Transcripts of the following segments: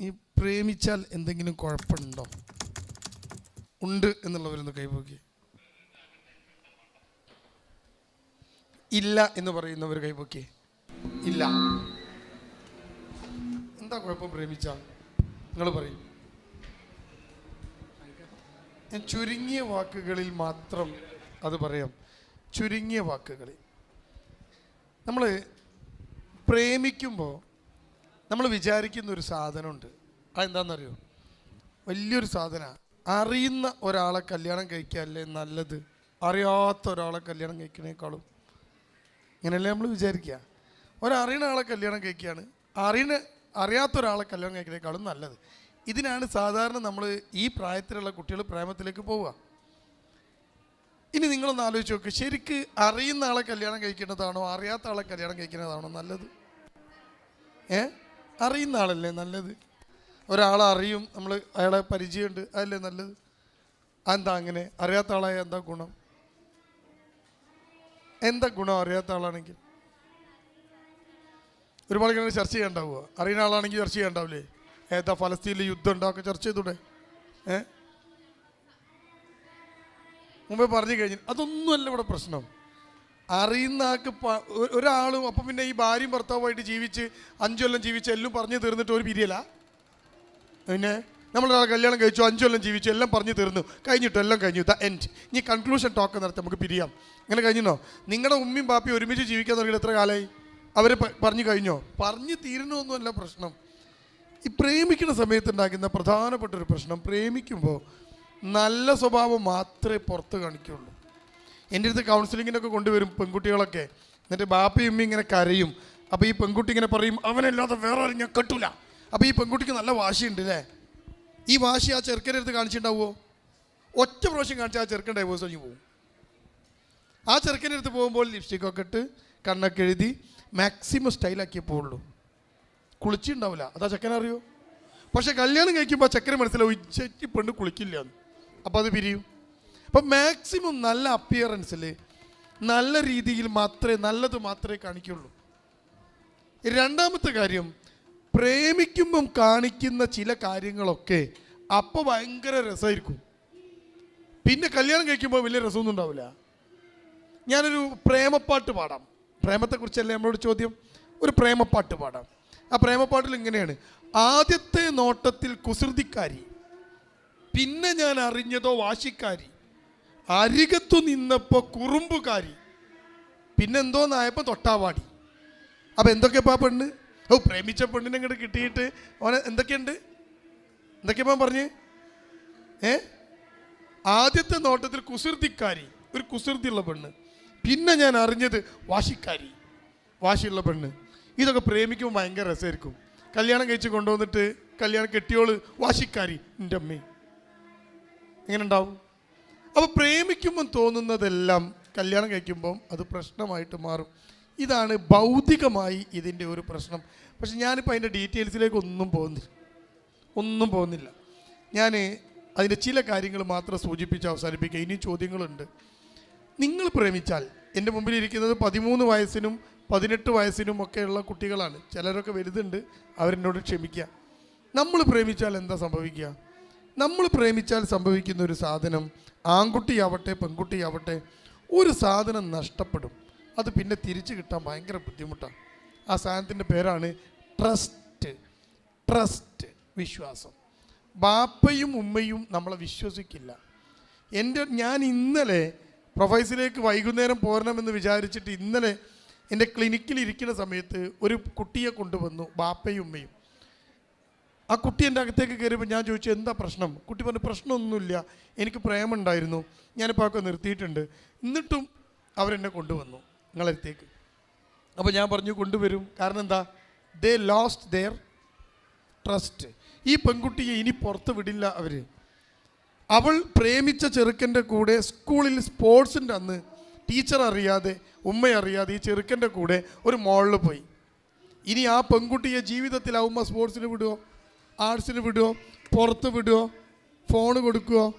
ഈ പ്രേമിച്ചാൽ എന്തെങ്കിലും കുഴപ്പമുണ്ടോ? ഉണ്ട് എന്നുള്ളവരൊന്ന് കൈപോക്കി. ഇല്ല എന്ന് പറയുന്നവർ കൈപോക്കി. ഇല്ല. എന്താ കുഴപ്പം പ്രേമിച്ച? നിങ്ങൾ പറയും. ഞാൻ ചുരുങ്ങിയ വാക്കുകളിൽ മാത്രം അത് പറയാം. ചുരുങ്ങിയ വാക്കുകളിൽ. നമ്മൾ പ്രേമിക്കുമ്പോൾ നമ്മൾ വിചാരിക്കുന്ന ഒരു സാധനമുണ്ട്. അതെന്താണെന്നറിയോ വലിയൊരു സാധന. അറിയുന്ന ഒരാളെ കല്യാണം കഴിക്കാനല്ലേ നല്ലത്? അറിയാത്ത ഒരാളെ കല്യാണം കഴിക്കണേക്കാളും. ഇങ്ങനെയല്ലേ നമ്മൾ വിചാരിക്കുക ഒരറിയണ ആളെ കല്യാണം കഴിക്കുകയാണ് അറിയണ അറിയാത്ത ഒരാളെ കല്യാണം കഴിക്കണേക്കാളും നല്ലത്. ഇതിനാണ് സാധാരണ നമ്മൾ ഈ പ്രായത്തിലുള്ള കുട്ടികൾ പ്രേമത്തിലേക്ക് പോവുക. ഇനി നിങ്ങളൊന്ന് ആലോചിച്ച് നോക്ക്. ശരിക്ക് അറിയുന്ന ആളെ കല്യാണം കഴിക്കേണ്ടതാണോ അറിയാത്ത ആളെ കല്യാണം കഴിക്കുന്നതാണോ നല്ലത്? ഏ? അറിയുന്ന ആളല്ലേ നല്ലത്? ഒരാളെ അറിയും നമ്മൾ അയാളെ പരിചയമുണ്ട് അതല്ലേ നല്ലത്? എന്താ അങ്ങനെ? അറിയാത്ത ആളായ എന്താ ഗുണം? എന്താ ഗുണം അറിയാത്ത ആളാണെങ്കിൽ? ഒരുപാട് ഇങ്ങനെ ചർച്ച ചെയ്യാണ്ടാവുക അറിയുന്ന ആളാണെങ്കിൽ ചർച്ച ചെയ്യാണ്ടാവില്ലേ ഏതാ ഫലസ്തീനിൽ യുദ്ധം ഉണ്ടാക്കുക ചർച്ച ചെയ്തൂടെ? ഏ? മുമ്പേ പറഞ്ഞു കഴിഞ്ഞു. അതൊന്നുമല്ല ഇവിടെ പ്രശ്നം. അറിയുന്ന ആൾക്ക് ഒരാളും അപ്പം പിന്നെ ഈ ഭാര്യയും ഭർത്താവുമായിട്ട് ജീവിച്ച് അഞ്ചു കൊല്ലം ജീവിച്ച് എല്ലാം പറഞ്ഞു തീർന്നിട്ട് ഒരു പിരിയല? പിന്നെ നമ്മളൊരാൾ കല്യാണം കഴിച്ചു അഞ്ചു കൊല്ലം ജീവിച്ചു എല്ലാം പറഞ്ഞു തീർന്നു. കഴിഞ്ഞിട്ട്? എല്ലാം കഴിഞ്ഞു. ദ എൻഡ് ഇനി കൺക്ലൂഷൻ ടോക്ക് നടത്തി നമുക്ക് പിരിയാം. അങ്ങനെ കഴിഞ്ഞോ നിങ്ങളുടെ ഉമ്മയും ബാപ്പയും ഒരുമിച്ച് ജീവിക്കാൻ തുടങ്ങിയിട്ട് എത്ര കാലമായി അവർ പറഞ്ഞു കഴിഞ്ഞോ? പറഞ്ഞു തീരണമൊന്നുമല്ല പ്രശ്നം. ഈ പ്രേമിക്കുന്ന സമയത്ത് ഉണ്ടാക്കുന്ന പ്രധാനപ്പെട്ട ഒരു പ്രശ്നം പ്രേമിക്കുമ്പോൾ നല്ല സ്വഭാവം മാത്രമേ പുറത്ത് കാണിക്കുള്ളൂ. എന്റെ അടുത്ത് കൗൺസിലിങ്ങിനൊക്കെ കൊണ്ടുവരും പെൺകുട്ടികളൊക്കെ. എന്നിട്ട് ബാപ്പയും ഉമ്മയും ഇങ്ങനെ കരയും. അപ്പോൾ ഈ പെൺകുട്ടി ഇങ്ങനെ പറയും അവനല്ലാതെ വേറെ ഞാൻ കെട്ടൂല. അപ്പോൾ ഈ പെൺകുട്ടിക്ക് നല്ല വാശിയുണ്ട് അല്ലേ ഈ വാശി ആ ചെറുക്കന്റെ അടുത്ത് കാണിച്ചിട്ടുണ്ടാവുമോ? ഒറ്റ പ്രാവശ്യം കാണിച്ചാൽ ആ ചെറുക്കൻ ഡൈവേഴ്സ് കഴിഞ്ഞ് പോകും. ആ ചെറുക്കന്റെ അടുത്ത് പോകുമ്പോൾ ലിപ്സ്റ്റിക്കൊക്കെ ഇട്ട് കണ്ണൊക്കെ എഴുതി മാക്സിമം സ്റ്റൈലാക്കിയേ പോവുള്ളൂ കുളിച്ചിട്ടുണ്ടാവില്ല. അതാ ചെക്കൻ അറിയോ? പക്ഷേ കല്യാണം കഴിക്കുമ്പോൾ ചെക്കന് മനസ്സിലാവും ഇച്ചി പെണ്ണ് കുളിക്കില്ല എന്ന്. അപ്പോൾ അത് പിരിയും. അപ്പം മാക്സിമം നല്ല അപ്പിയറൻസിൽ നല്ല രീതിയിൽ മാത്രമേ നല്ലത് മാത്രമേ കാണിക്കുള്ളൂ. രണ്ടാമത്തെ കാര്യം പ്രേമിക്കുമ്പം കാണിക്കുന്ന ചില കാര്യങ്ങളൊക്കെ അപ്പോൾ ഭയങ്കര രസമായിരിക്കും. പിന്നെ കല്യാണം കഴിക്കുമ്പോൾ വലിയ രസമൊന്നും ഉണ്ടാവില്ല. ഞാനൊരു പ്രേമപ്പാട്ട് പാടാം. പ്രേമത്തെക്കുറിച്ചല്ലേ നമ്മളോട് ചോദ്യം? ഒരു പ്രേമപ്പാട്ട് പാടാം. ആ പ്രേമപ്പാട്ടിൽ ഇങ്ങനെയാണ്. ആദ്യത്തെ നോട്ടത്തിൽ കുസൃതിക്കാരി പിന്നെ ഞാൻ അറിഞ്ഞതോ വാശിക്കാരി അരികത്തു നിന്നപ്പോൾ കുറുമ്പുകാരി. പിന്നെന്തോന്നായപ്പോൾ തൊട്ടാവാടി. അപ്പം എന്തൊക്കെയപ്പാ പെണ്ണ്? ഓ പ്രേമിച്ച പെണ്ണിനെ ഇങ്ങോട്ട് കിട്ടിയിട്ട് ഓനെ എന്തൊക്കെയുണ്ട്? എന്തൊക്കെയപ്പാ പറഞ്ഞ്? ഏ? ആദ്യത്തെ നോട്ടത്തിൽ കുസൃതിക്കാരി ഒരു കുസൃതിയുള്ള പെണ്ണ്. പിന്നെ ഞാൻ അറിഞ്ഞത് വാശിക്കാരി വാശിയുള്ള പെണ്ണ്. ഇതൊക്കെ പ്രേമിക്കുമ്പോൾ ഭയങ്കര രസമായിരിക്കും. കല്യാണം കഴിച്ച് കൊണ്ടുവന്നിട്ട് കല്യാണം കെട്ടിയോൾ വാശിക്കാരി എന്റെ അമ്മേ. എങ്ങനെ ഉണ്ടാവും? അപ്പോൾ പ്രേമിക്കുമ്പം തോന്നുന്നതെല്ലാം കല്യാണം കഴിക്കുമ്പം അത് പ്രശ്നമായിട്ട് മാറും. ഇതാണ് ഭൗതികമായി ഇതിന്റെ ഒരു പ്രശ്നം. പക്ഷെ ഞാനിപ്പോൾ അതിന്റെ ഡീറ്റെയിൽസിലേക്ക് ഒന്നും പോകുന്നില്ല. ഒന്നും പോകുന്നില്ല. ഞാൻ അതിന്റെ ചില കാര്യങ്ങൾ മാത്രം സൂചിപ്പിച്ച് അവസാനിപ്പിക്കുക ഇനി ചോദ്യങ്ങളുണ്ട്. നിങ്ങൾ പ്രേമിച്ചാൽ എന്റെ മുമ്പിൽ ഇരിക്കുന്നത് പതിമൂന്ന് വയസ്സിനും പതിനെട്ട് വയസ്സിനും ഒക്കെയുള്ള കുട്ടികളാണ്. ചിലരൊക്കെ വലുതുണ്ട്. അവരെന്നോട് ക്ഷമിക്കുക. നമ്മൾ പ്രേമിച്ചാൽ എന്താ സംഭവിക്കുക? നമ്മൾ പ്രേമിച്ചാൽ സംഭവിക്കുന്ന ഒരു സാധനം ആൺകുട്ടിയാവട്ടെ പെൺകുട്ടിയാവട്ടെ ഒരു സാധനം നഷ്ടപ്പെടും. അത് പിന്നെ തിരിച്ചു കിട്ടാൻ ഭയങ്കര ബുദ്ധിമുട്ടാണ് ആ സാധനത്തിന്റെ പേരാണ് ട്രസ്റ്റ് ട്രസ്റ്റ് വിശ്വാസം. ബാപ്പയും ഉമ്മയും നമ്മളെ വിശ്വസിക്കില്ല. എന്റെ ഞാൻ ഇന്നലെ പ്രൊഫൈസിലേക്ക് വൈകുന്നേരം പോരണമെന്ന് വിചാരിച്ചിട്ട് ഇന്നലെ എന്റെ ക്ലിനിക്കിൽ ഇരിക്കുന്ന സമയത്ത് ഒരു കുട്ടിയെ കൊണ്ടുവന്നു ബാപ്പയും ഉമ്മയും. ആ കുട്ടി എന്റെ അകത്തേക്ക് കയറിയപ്പോൾ ഞാൻ ചോദിച്ചു എന്താ പ്രശ്നം? കുട്ടി പറഞ്ഞു പ്രശ്നമൊന്നുമില്ല. എനിക്ക് പ്രേമുണ്ടായിരുന്നു. ഞാനിപ്പോൾ ഒക്കെ നിർത്തിയിട്ടുണ്ട്. എന്നിട്ടും അവരെന്നെ കൊണ്ടുവന്നു നിങ്ങളടുത്തേക്ക് അപ്പോൾ ഞാൻ പറഞ്ഞു കൊണ്ടുവരും. കാരണം എന്താ? ദേ ലോസ്റ്റ് ദെയർ ട്രസ്റ്റ് ഈ പെൺകുട്ടിയെ ഇനി പുറത്ത് വിടില്ല അവർ അവൾ പ്രേമിച്ച ചെറുക്കന്റെ കൂടെ സ്കൂളിൽ സ്പോർട്സിന്റെ അന്ന് ടീച്ചർ അറിയാതെ ഉമ്മ അറിയാതെ ഈ ചെറുക്കന്റെ കൂടെ ഒരു മോളിൽ പോയി. ഇനി ആ പെൺകുട്ടിയെ ഉമ്മ സ്പോർട്സിന് വിടുമോ ആർട്സിന് വിടുമോ പുറത്ത് വിടുമോ ഫോൺ കൊടുക്കുമോ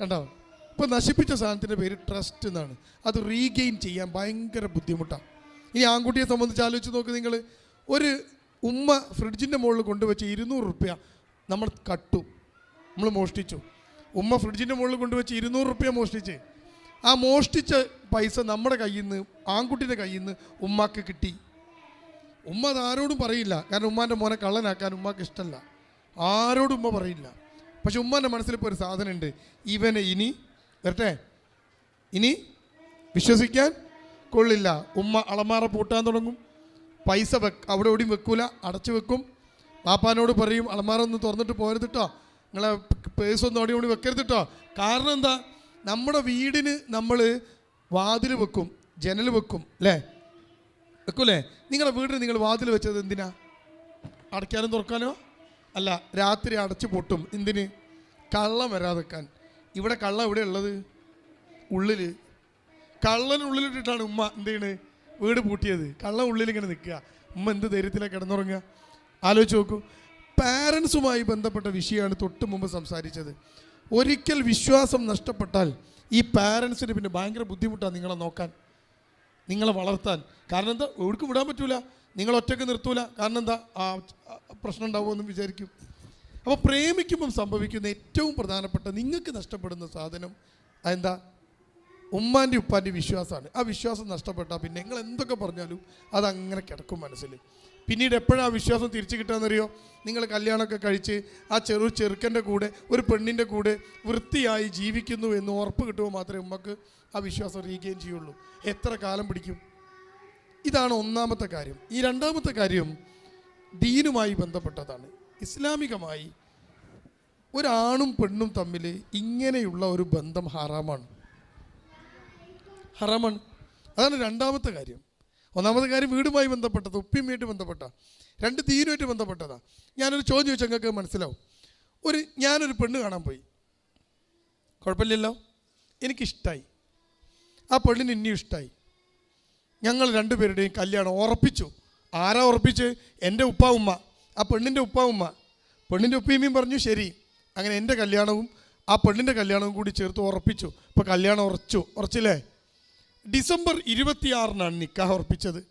കണ്ടോ? ഇപ്പോൾ നശിപ്പിച്ച സാധനത്തിന്റെ പേര് ട്രസ്റ്റ് എന്നാണ്. അത് റീഗെയിൻ ചെയ്യാൻ ഭയങ്കര ബുദ്ധിമുട്ടാണ് ഇനി ആൺകുട്ടിയെ സംബന്ധിച്ച് ആലോചിച്ച് നോക്ക് നിങ്ങൾ ഒരു ഉമ്മ ഫ്രിഡ്ജിന്റെ മുകളിൽ കൊണ്ടുവച്ച് ഇരുന്നൂറ് റുപ്യ നമ്മൾ കട്ടു. നമ്മൾ മോഷ്ടിച്ചു. ഉമ്മ ഫ്രിഡ്ജിന്റെ മുകളിൽ കൊണ്ടുവച്ച് ഇരുന്നൂറ് റുപ്യ മോഷ്ടിച്ച്. ആ മോഷ്ടിച്ച പൈസ നമ്മുടെ കയ്യിൽ നിന്ന് ആൺകുട്ടിയുടെ കയ്യിൽ നിന്ന് ഉമ്മാക്ക് കിട്ടി. ഉമ്മ അത് ആരോടും പറയില്ല. കാരണം ഉമ്മാന്റെ മോനെ കള്ളനാക്കാൻ ഉമ്മാക്ക് ഇഷ്ടമല്ല ആരോടും ഉമ്മ പറയില്ല. പക്ഷെ ഉമ്മന്റെ മനസ്സിൽ ഇപ്പോൾ ഒരു സാധനമുണ്ട്. ഇവനെ ഇനി വരട്ടെ? ഇനി വിശ്വസിക്കാൻ കൊള്ളില്ല. ഉമ്മ അളമാറ പൂട്ടാൻ തുടങ്ങും. പൈസ വെക്ക് അവിടെ എവിടെയും വെക്കൂല. അടച്ചു വെക്കും. പാപ്പാനോട് പറയും അളമാറ ഒന്ന് തുറന്നിട്ട് പോരുത് കേട്ടോ നിങ്ങളെ പേഴ്സ് ഒന്നും അവിടെ ഓടി വെക്കരുത് കേട്ടോ കാരണം എന്താ? നമ്മുടെ വീടിന് നമ്മൾ വാതിൽ വെക്കും ജനൽ വെക്കും അല്ലേ? വെക്കൂലേ? നിങ്ങളുടെ വീടിന് നിങ്ങൾ വാതിൽ വെച്ചത് എന്തിനാ? അടയ്ക്കാനും തുറക്കാനോ? അല്ല രാത്രി അടച്ചു പൊട്ടും. എന്തിന്? കള്ളം വരാതെക്കാൻ ഇവിടെ കള്ളം എവിടെ ഉള്ളത്? ഉള്ളിൽ കള്ളൻ ഉള്ളിലിട്ടിട്ടാണ് ഉമ്മ എന്ത് ചെയ്യണ്? വീട് പൂട്ടിയത്. കള്ളം ഉള്ളിൽ ഇങ്ങനെ നിൽക്കുക. ഉമ്മ എന്ത് ധൈര്യത്തിലാണ് കിടന്നുറങ്ങുക? ആലോചിച്ച് നോക്കൂ. പാരൻസുമായി ബന്ധപ്പെട്ട വിഷയമാണ് തൊട്ട് മുമ്പ് സംസാരിച്ചത്. ഒരിക്കൽ വിശ്വാസം നഷ്ടപ്പെട്ടാൽ ഈ പാരൻസിന് പിന്നെ ഭയങ്കര ബുദ്ധിമുട്ടാണ് നിങ്ങളെ നോക്കാൻ. നിങ്ങളെ വളർത്താൻ. കാരണം എന്താ? എവിടേക്കും വിടാൻ പറ്റൂല. നിങ്ങൾ ഒറ്റയ്ക്ക് നിർത്തൂല. കാരണം എന്താ? ആ പ്രശ്നം ഉണ്ടാവുമെന്ന് വിചാരിക്കും. അപ്പോൾ പ്രേമിക്കുമ്പം സംഭവിക്കുന്ന ഏറ്റവും പ്രധാനപ്പെട്ട നിങ്ങൾക്ക് നഷ്ടപ്പെടുന്ന സാധനം അതെന്താ? ഉമ്മാന്റെ ഉപ്പാന്റെ വിശ്വാസമാണ്. ആ വിശ്വാസം നഷ്ടപ്പെട്ടാൽ പിന്നെ നിങ്ങൾ എന്തൊക്കെ പറഞ്ഞാലും അതങ്ങനെ കിടക്കും മനസ്സിൽ. പിന്നീട് എപ്പോഴാണ് ആ വിശ്വാസം തിരിച്ചു കിട്ടാമെന്നറിയോ നിങ്ങൾ കല്യാണമൊക്കെ കഴിച്ച് ആ ചെറു ചെറുക്കന്റെ കൂടെ ഒരു പെണ്ണിന്റെ കൂടെ വൃത്തിയായി ജീവിക്കുന്നു എന്ന് ഉറപ്പ് കിട്ടുമ്പോൾ മാത്രമേ ഉമ്മക്ക് ആ വിശ്വാസം റീഗെയിൻ ചെയ്യുള്ളൂ. എത്ര കാലം പിടിക്കും? ഇതാണ് ഒന്നാമത്തെ കാര്യം. ഈ രണ്ടാമത്തെ കാര്യം ദീനുമായി ബന്ധപ്പെട്ടതാണ്. ഇസ്ലാമികമായി ഒരാണും പെണ്ണും തമ്മിൽ ഇങ്ങനെയുള്ള ഒരു ബന്ധം ഹറാമാണ്. ഹറാമാണ്. അതാണ് രണ്ടാമത്തെ കാര്യം. ഒന്നാമത്തെ കാര്യം വീടുമായി ബന്ധപ്പെട്ടത് ഉപ്പിയുമായിട്ട് ബന്ധപ്പെട്ട രണ്ട് ദീനുമായിട്ട് ബന്ധപ്പെട്ടതാ. ഞാനൊരു ചോദ്യം ചോദിച്ചാൽ നിങ്ങൾക്ക് മനസ്സിലാവും. ഒരു ഞാനൊരു പെണ്ണ് കാണാൻ പോയി. കുഴപ്പമില്ലല്ലോ? എനിക്കിഷ്ടമായി ആ പെണ്ണിന് ഇനിയും ഇഷ്ടമായി ഞങ്ങൾ രണ്ടുപേരുടെയും കല്യാണം ഉറപ്പിച്ചു. ആരാ ഉറപ്പിച്ച്? എന്റെ ഉപ്പ ഉമ്മ. ആ പെണ്ണിന്റെ ഉപ്പ ഉമ്മ. പെണ്ണിന്റെ ഉപ്പയുമ്മയും പറഞ്ഞു ശരി. അങ്ങനെ എന്റെ കല്യാണവും ആ പെണ്ണിന്റെ കല്യാണവും കൂടി ചേർത്ത് ഉറപ്പിച്ചു. ഇപ്പോൾ കല്യാണം ഉറച്ചു. ഉറച്ചില്ലേ? ഡിസംബർ ഇരുപത്തിയാറിനാണ് നിക്കാഹ് ഉറപ്പിച്ചത്.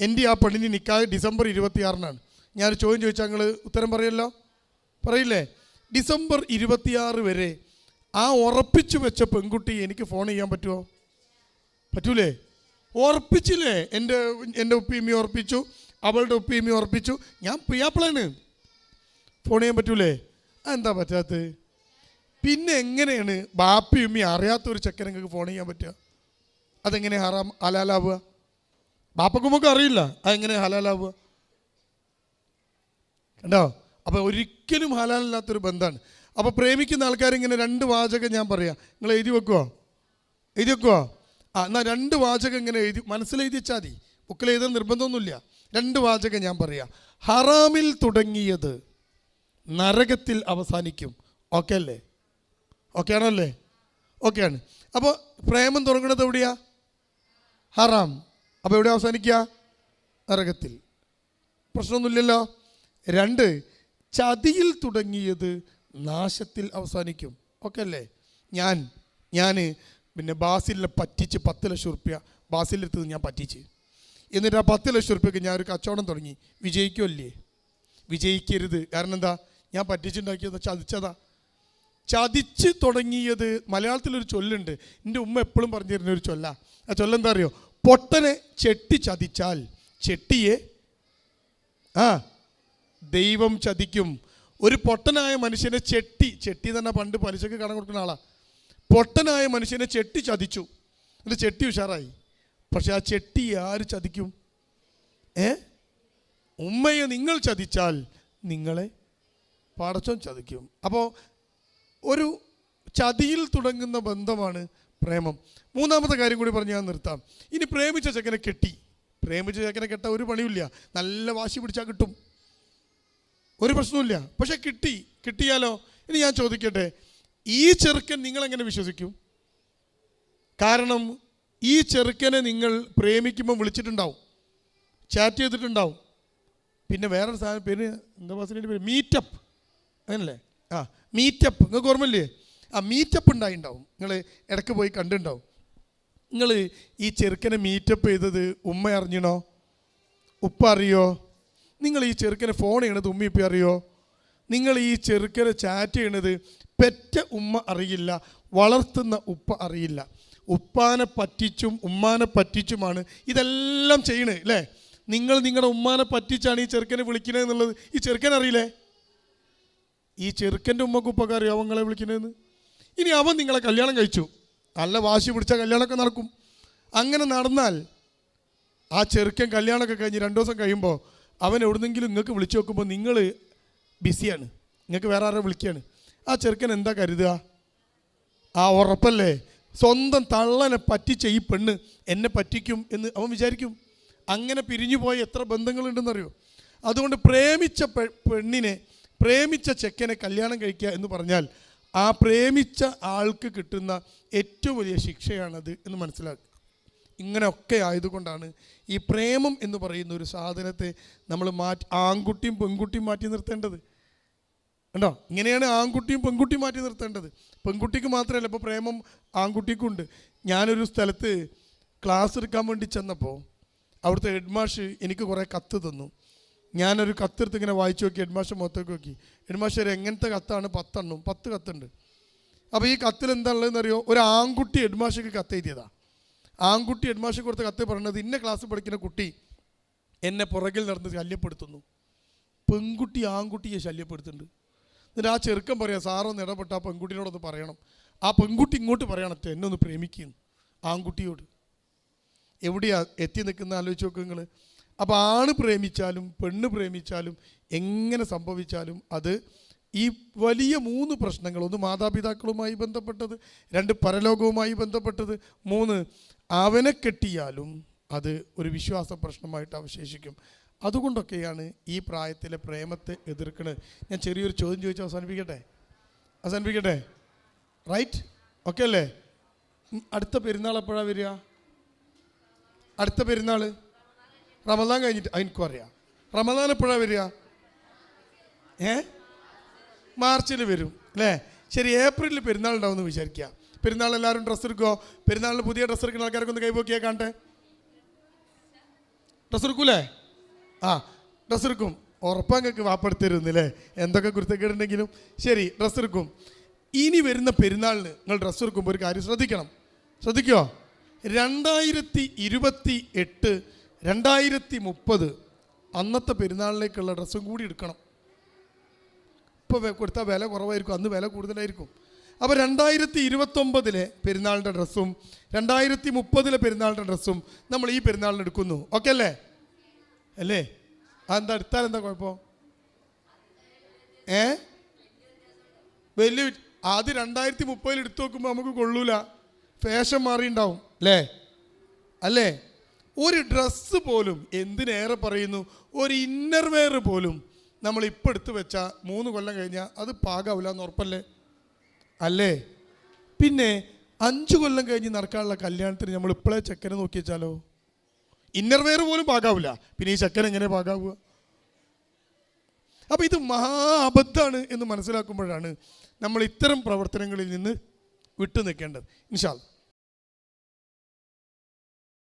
എന്റെ ആ പെണ്ണിന് നിക്കാഹ് ഡിസംബർ ഇരുപത്തിയാറിനാണ്. ഞാനൊരു ചോദ്യം ചോദിച്ചാൽ നിങ്ങൾ ഉത്തരം പറയല്ലോ? പറയില്ലേ? ഡിസംബർ ഇരുപത്തിയാറ് വരെ ആ ഉറപ്പിച്ചു വെച്ച പെൺകുട്ടി എനിക്ക് ഫോൺ ചെയ്യാൻ പറ്റുമോ? പറ്റൂലേ? ഉറപ്പിച്ചില്ലേ? എന്റെ എന്റെ ഉപ്പിയമ്മി ഉറപ്പിച്ചു അവളുടെ ഉപ്പിയമ്മി ഉറപ്പിച്ചു. ഞാൻ പ്രിയാപ്പിളാണ് ഫോൺ ചെയ്യാൻ പറ്റൂലേ? എന്താ പറ്റാത്തത്? പിന്നെ എങ്ങനെയാണ് ബാപ്പയും ഉമ്മി അറിയാത്ത ഒരു ചെക്കൻ നിങ്ങൾക്ക് ഫോൺ ചെയ്യാൻ പറ്റുക? അതെങ്ങനെ ഹറാം ഹലാലാവുക? ബാപ്പക്കുമ്മക്ക് അറിയില്ല അതെങ്ങനെ ഹലാലാവുക? കണ്ടോ? അപ്പോൾ ഒരിക്കലും ഹലാലില്ലാത്തൊരു ബന്ധമാണ് അപ്പോൾ പ്രേമിക്കുന്ന ആൾക്കാരിങ്ങനെ രണ്ട് വാചകം ഞാൻ പറയാം. നിങ്ങൾ എഴുതി വെക്കുവോ? എഴുതി വെക്കുവോ? ആ എന്നാൽ രണ്ട് വാചകം ഇങ്ങനെ എഴുതി മനസ്സിലെഴുതി വെച്ചാൽ മതി ബുക്കിൽ എഴുതാൻ നിർബന്ധമൊന്നുമില്ല. രണ്ട് വാചകം ഞാൻ പറയാം. ഹറാമിൽ തുടങ്ങിയത് നരകത്തിൽ അവസാനിക്കും. ഓക്കെ അല്ലേ? ഓക്കെ ആണല്ലേ ഓക്കെയാണ് അപ്പോൾ പ്രേമം തുടങ്ങുന്നത് എവിടെയാ? ഹറാം. അപ്പോൾ എവിടെ അവസാനിക്കുക നരകത്തിൽ. പ്രശ്നമൊന്നുമില്ലല്ലോ? രണ്ട് ചതിയിൽ തുടങ്ങിയത് നാശത്തിൽ അവസാനിക്കും. ഓക്കെ അല്ലേ? ഞാൻ ഞാൻ പിന്നെ ബാസിലിനെ പറ്റിച്ച് പത്ത് ലക്ഷം റുപ്യ ബാസിലെടുത്ത് ഞാൻ പറ്റിച്ച്. എന്നിട്ട് ആ പത്ത് ലക്ഷം റുപ്യക്ക് ഞാൻ ഒരു കച്ചവടം തുടങ്ങി. വിജയിക്കുമല്ലേ വിജയിക്കരുത്. കാരണം എന്താ? ഞാൻ പറ്റിച്ചുണ്ടാക്കിയത് ചതിച്ചതാ. ചതിച്ച് തുടങ്ങിയത് മലയാളത്തിലൊരു ചൊല്ലുണ്ട്. എന്റെ ഉമ്മ എപ്പോഴും പറഞ്ഞു തരുന്ന ഒരു ചൊല്ല. ആ ചൊല്ലെന്താ അറിയോ? പൊട്ടനെ ചെട്ടി ചതിച്ചാൽ ചെട്ടിയെ ആ ദൈവം ചതിക്കും. ഒരു പൊട്ടനായ മനുഷ്യനെ ചെട്ടി ചെട്ടി തന്നെ പണ്ട് പലിശക്ക് കടം കൊടുക്കുന്ന ആളാ. പൊട്ടനായ മനുഷ്യനെ ചെട്ടി ചതിച്ചു. എന്നിട്ട് ചെട്ടി ഉഷാറായി. പക്ഷെ ആ ചെട്ടി ആര് ചതിക്കും? ഏ? ഉമ്മയെ നിങ്ങൾ ചതിച്ചാൽ നിങ്ങളെ പടച്ചോൻ ചതിക്കും. അപ്പോൾ ഒരു ചതിയിൽ തുടങ്ങുന്ന ബന്ധമാണ് പ്രേമം. മൂന്നാമത്തെ കാര്യം കൂടി പറഞ്ഞ് ഞാൻ നിർത്താം. ഇനി പ്രേമിച്ച ചെക്കനെ കെട്ടി. പ്രേമിച്ച ചെക്കനെ കെട്ട ഒരു പണിയില്ല നല്ല വാശി പിടിച്ചാൽ കിട്ടും. ഒരു പ്രശ്നമില്ല പക്ഷെ കിട്ടി. കിട്ടിയാലോ? ഇനി ഞാൻ ചോദിക്കട്ടെ. ഈ ചെറുക്കൻ നിങ്ങൾ എങ്ങനെ വിശ്വസിക്കും? കാരണം ഈ ചെറുക്കനെ നിങ്ങൾ പ്രേമിക്കുമ്പോൾ വിളിച്ചിട്ടുണ്ടാവും. ചാറ്റ് ചെയ്തിട്ടുണ്ടാവും. പിന്നെ വേറൊരു സാധനം പേര് എന്താ ബസ്സിന്റെ പേര്? മീറ്റപ്പ്. അങ്ങനല്ലേ? ആ മീറ്റപ്പ്. നിങ്ങൾക്ക് ഓർമ്മയില്ലേ? ആ മീറ്റപ്പ് ഉണ്ടായിണ്ടാവും നിങ്ങൾ ഇടയ്ക്ക് പോയി കണ്ടിട്ടുണ്ടാവും. നിങ്ങൾ ഈ ചെറുക്കനെ മീറ്റപ്പ് ചെയ്തത് ഉമ്മ അറിഞ്ഞണോ? ഉപ്പ അറിയോ? നിങ്ങൾ ഈ ചെറുക്കനെ ഫോൺ ചെയ്യണത് ഉമ്മ ഇപ്പം അറിയോ? നിങ്ങൾ ഈ ചെറുക്കനെ ചാറ്റ് ചെയ്യണത് പെറ്റ ഉമ്മ അറിയില്ല വളർത്തുന്ന ഉപ്പ അറിയില്ല. ഉപ്പാനെ പറ്റിച്ചും ഉമ്മാനെ പറ്റിച്ചുമാണ് ഇതെല്ലാം ചെയ്യണേ അല്ലേ? നിങ്ങൾ നിങ്ങളുടെ ഉമ്മാനെ പറ്റിച്ചാണ് ഈ ചെറുക്കനെ വിളിക്കുന്നത് എന്നുള്ളത് ഈ ചെറുക്കൻ അറിയില്ലേ? ഈ ചെറുക്കന്റെ ഉമ്മക്ക് ഉപ്പൊക്കെ അറിയാം? അവങ്ങളെ വിളിക്കണേന്ന്? ഇനി അവൻ നിങ്ങളെ കല്യാണം കഴിച്ചു. നല്ല വാശി പിടിച്ച കല്യാണമൊക്കെ നടക്കും. അങ്ങനെ നടന്നാൽ ആ ചെറുക്കൻ കല്യാണമൊക്കെ കഴിഞ്ഞ് രണ്ട് ദിവസം കഴിയുമ്പോൾ അവൻ എവിടുന്നെങ്കിലും നിങ്ങൾക്ക് വിളിച്ചു നോക്കുമ്പോൾ നിങ്ങൾ ബിസിയാണ്. നിങ്ങൾക്ക് വേറെ ആരെ വിളിക്കുകയാണ് ആ ചെറുക്കൻ എന്താ കരുതുക? ആ ഉറപ്പല്ലേ? സ്വന്തം തള്ളനെ പറ്റിച്ച ഈ പെണ്ണ് എന്നെ പറ്റിക്കും എന്ന് അവൻ വിചാരിക്കും. അങ്ങനെ പിരിഞ്ഞു പോയ എത്ര ബന്ധങ്ങളുണ്ടെന്നറിയോ? അതുകൊണ്ട് പ്രേമിച്ച പെണ്ണിനെ പ്രേമിച്ച ചെക്കനെ കല്യാണം കഴിക്കുക എന്ന് പറഞ്ഞാൽ ആ പ്രേമിച്ച ആൾക്ക് കിട്ടുന്ന ഏറ്റവും വലിയ ശിക്ഷയാണത് എന്ന് മനസ്സിലാക്കുക. ഇങ്ങനെയൊക്കെ ആയതുകൊണ്ടാണ് ഈ പ്രേമം എന്ന് പറയുന്ന ഒരു സാധനത്തെ നമ്മൾ മാറ്റി ആൺകുട്ടിയും പെൺകുട്ടിയും മാറ്റി നിർത്തേണ്ടത്. കണ്ടോ? ഇങ്ങനെയാണ് ആൺകുട്ടിയും പെൺകുട്ടിയും മാറ്റി നിർത്തേണ്ടത്. പെൺകുട്ടിക്ക് മാത്രമല്ല ഇപ്പോൾ പ്രേമം ആൺകുട്ടിക്കുണ്ട്. ഞാനൊരു സ്ഥലത്ത് ക്ലാസ് എടുക്കാൻ വേണ്ടി ചെന്നപ്പോൾ അവിടുത്തെ ഹെഡ് മാഷ് എനിക്ക് കുറേ കത്ത് തന്നു. ഞാനൊരു കത്തെടുത്ത് ഇങ്ങനെ വായിച്ചു നോക്കി ഹെഡ് മാഷ് മുഖത്തേക്ക് നോക്കി. ഹെഡ് മാഷ് എങ്ങനത്തെ കത്താണ്? പത്തെണ്ണം പത്ത് കത്തുണ്ട്. അപ്പോൾ ഈ കത്തിൽ എന്താണുള്ളതെന്ന് അറിയോ? ഒരു ആൺകുട്ടി ഹെഡ് മാഷക്ക് കത്ത് എഴുതിയതാ. ആൺകുട്ടി ഹെഡ് മാഷ് കൊടുത്ത കത്ത് പറഞ്ഞത് ഇന്ന ക്ലാസ് പഠിക്കുന്ന കുട്ടി എന്നെ പുറകിൽ നടന്ന് ശല്യപ്പെടുത്തുന്നു. പെൺകുട്ടി ആൺകുട്ടിയെ ശല്യപ്പെടുത്തുന്നുണ്ട്. എന്നിട്ട് ആ ചെറുക്കൻ പറയാം സാറൊന്ന് ഇടപെട്ട് ആ പെൺകുട്ടിയോടൊന്ന് പറയണം. ആ പെൺകുട്ടി ഇങ്ങോട്ട് പറയണം അച്ഛൻ എന്നെ ഒന്ന് പ്രേമിക്കുന്നു ആൺകുട്ടിയോട്. എവിടെയാ എത്തി നിൽക്കുന്ന ആലോചിച്ച് നോക്ക് നിങ്ങൾ അപ്പോൾ ആണ് പ്രേമിച്ചാലും പെണ്ണ് പ്രേമിച്ചാലും എങ്ങനെ സംഭവിച്ചാലും അത് ഈ വലിയ മൂന്ന് പ്രശ്നങ്ങൾ ഒന്ന് മാതാപിതാക്കളുമായി ബന്ധപ്പെട്ടത് രണ്ട് പരലോകവുമായി ബന്ധപ്പെട്ടത് മൂന്ന് അവനെ കെട്ടിയാലും അത് ഒരു വിശ്വാസ പ്രശ്നമായിട്ട് അവശേഷിക്കും. അതുകൊണ്ടൊക്കെയാണ് ഈ പ്രായത്തിലെ പ്രേമത്തെ എതിർക്കുന്നത് ഞാൻ ചെറിയൊരു ചോദ്യം ചോദിച്ച് അവസാനിപ്പിക്കട്ടെ? അവസാനിപ്പിക്കട്ടെ? റൈറ്റ് ഓക്കെ അല്ലേ? അടുത്ത പെരുന്നാൾ എപ്പോഴാണ് വരിക? അടുത്ത പെരുന്നാൾ? റമദാൻ കഴിഞ്ഞിട്ട് എനിക്കും അറിയാം. റമദാൻ എപ്പോഴാണ് വരിക? ഏ? മാർച്ചിൽ വരും അല്ലേ? ശരി ഏപ്രിലിൽ പെരുന്നാൾ ഉണ്ടാവുമെന്ന് വിചാരിക്കുക. പെരുന്നാൾ എല്ലാവരും ഡ്രസ്സ് എടുക്കുമോ പെരുന്നാളിന് പുതിയ ഡ്രസ്സ് എടുക്കുന്ന ആൾക്കാർക്കൊന്ന് ഒന്ന് കാണട്ടെ ഡ്രസ്സ് എടുക്കൂലേ? ആ ഡ്രസ്സ് എടുക്കും ഉറപ്പങ്ങൾക്ക് വാപ്പെടുത്തരുന്നില്ലേ? എന്തൊക്കെ കുരുത്തക്കേടുണ്ടെങ്കിലും? ശരി ഡ്രസ്സ് എടുക്കും ഇനി വരുന്ന പെരുന്നാളിന് നിങ്ങൾ ഡ്രസ്സ് എടുക്കുമ്പോൾ ഒരു കാര്യം ശ്രദ്ധിക്കണം. ശ്രദ്ധിക്കുമോ രണ്ടായിരത്തി ഇരുപത്തി എട്ട് രണ്ടായിരത്തി മുപ്പത് അന്നത്തെ പെരുന്നാളിലേക്കുള്ള ഡ്രസ്സും കൂടി എടുക്കണം. ഇപ്പോൾ കൊടുത്താൽ വില കുറവായിരിക്കും അന്ന് വില കൂടുതലായിരിക്കും. അപ്പോൾ രണ്ടായിരത്തി ഇരുപത്തൊമ്പതിലെ പെരുന്നാളിന്റെ ഡ്രസ്സും രണ്ടായിരത്തി മുപ്പതിലെ പെരുന്നാളിന്റെ ഡ്രസ്സും നമ്മൾ ഈ പെരുന്നാളിന് എടുക്കുന്നു. ഓക്കെ അല്ലേ? അല്ലേ? അതെന്താ എടുത്താൽ എന്താ കുഴപ്പം? ഏ? വലിയ അത് രണ്ടായിരത്തി മുപ്പതിൽ എടുത്തു നോക്കുമ്പോൾ നമുക്ക് കൊള്ളൂല. ഫാഷൻ മാറിയിട്ടുണ്ടാവും അല്ലേ? അല്ലേ? ഒരു ഡ്രസ്സ് പോലും എന്തിനേറെ പറയുന്നു? ഒരു ഇന്നർവെയർ പോലും നമ്മൾ ഇപ്പം എടുത്ത് വെച്ചാൽ മൂന്ന് കൊല്ലം കഴിഞ്ഞാൽ അത് പാകാവില്ല എന്ന് ഉറപ്പല്ലേ? അല്ലേ? പിന്നെ അഞ്ച് കൊല്ലം കഴിഞ്ഞ് നടക്കാനുള്ള കല്യാണത്തിന് നമ്മൾ ഇപ്പോഴേ ചെക്കനെ നോക്കി വെച്ചാലോ? ഇന്നർ വെയർ പോലും പാകാവില്ല പിന്നെ ഈ ചക്കൻ എങ്ങനെ പാകാവുക? അപ്പോൾ ഇത് മഹാ അബദ്ധമാണ് എന്ന് മനസ്സിലാക്കുമ്പോഴാണ് നമ്മൾ ഇത്തരം പ്രവർത്തനങ്ങളിൽ നിന്ന് വിട്ടു നിൽക്കേണ്ടത് ഇൻഷാൽ